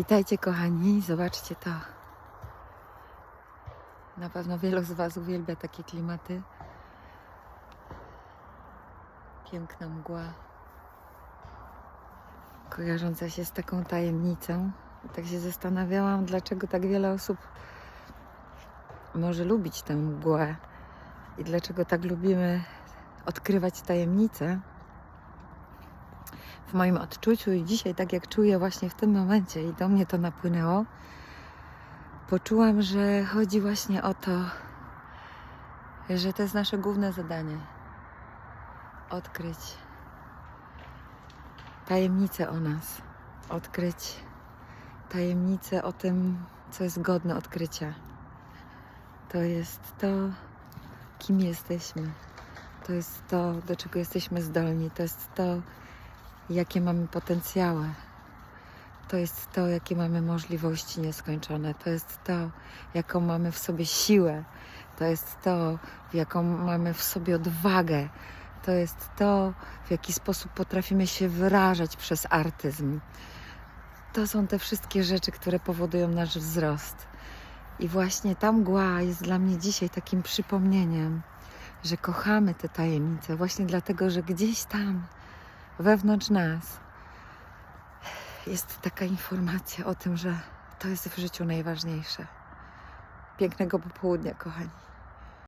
Witajcie kochani, zobaczcie to. Na pewno wielu z Was uwielbia takie klimaty. Piękna mgła, kojarząca się z taką tajemnicą. Tak się zastanawiałam, dlaczego tak wiele osób może lubić tę mgłę i dlaczego tak lubimy odkrywać tajemnice. W moim odczuciu i dzisiaj, tak jak czuję właśnie w tym momencie, i do mnie to napłynęło, poczułam, że chodzi właśnie o to, że to jest nasze główne zadanie odkryć tajemnicę o nas, odkryć tajemnicę o tym, co jest godne odkrycia. To jest to, kim jesteśmy. To jest to, do czego jesteśmy zdolni. To jest to, jakie mamy potencjały. To jest to, jakie mamy możliwości nieskończone. To jest to, jaką mamy w sobie siłę. To jest to, jaką mamy w sobie odwagę. To jest to, w jaki sposób potrafimy się wyrażać przez artyzm. To są te wszystkie rzeczy, które powodują nasz wzrost. I właśnie ta mgła jest dla mnie dzisiaj takim przypomnieniem, że kochamy te tajemnice, właśnie dlatego, że gdzieś tam wewnątrz nas jest taka informacja o tym, że to jest w życiu najważniejsze. Pięknego popołudnia, kochani.